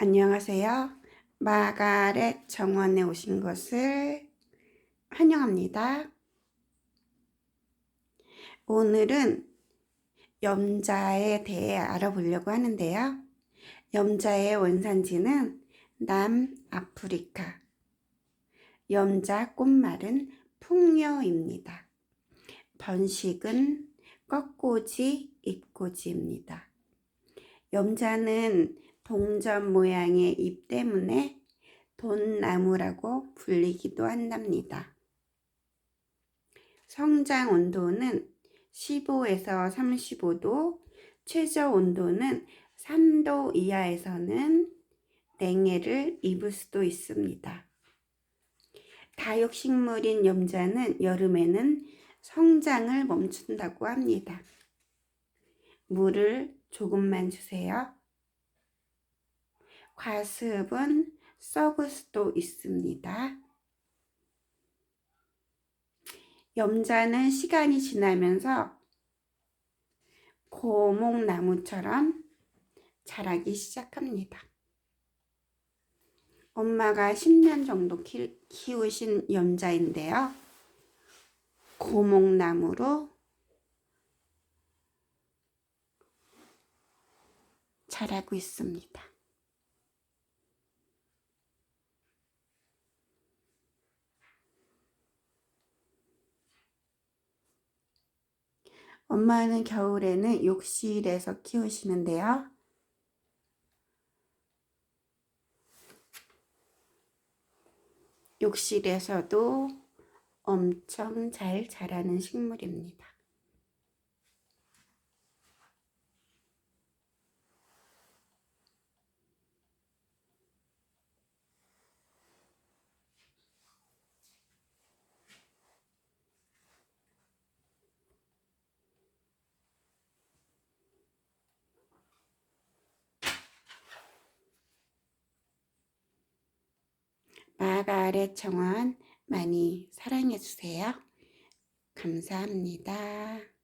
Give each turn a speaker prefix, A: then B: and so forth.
A: 안녕하세요. 마가렛 정원에 오신 것을 환영합니다. 오늘은 염자에 대해 알아보려고 하는데요. 염자의 원산지는 남아프리카. 염자 꽃말은 풍요입니다. 번식은 꺾꽂이, 잎꽂이입니다. 염자는 동전 모양의 잎 때문에 돈나무라고 불리기도 한답니다. 성장 온도는 15에서 35도, 최저 온도는 3도 이하에서는 냉해를 입을 수도 있습니다. 다육식물인 염자는 여름에는 성장을 멈춘다고 합니다. 물을 조금만 주세요. 과습은 썩을 수도 있습니다. 염자는 시간이 지나면서 고목나무처럼 자라기 시작합니다. 엄마가 10년 정도 키, 키우신 염자인데요. 고목나무로 자라고 있습니다. 엄마는 겨울에는 욕실에서 키우시는데요. 욕실에서도 엄청 잘 자라는 식물입니다. 마가렛 정원 많이 사랑해 주세요. 감사합니다.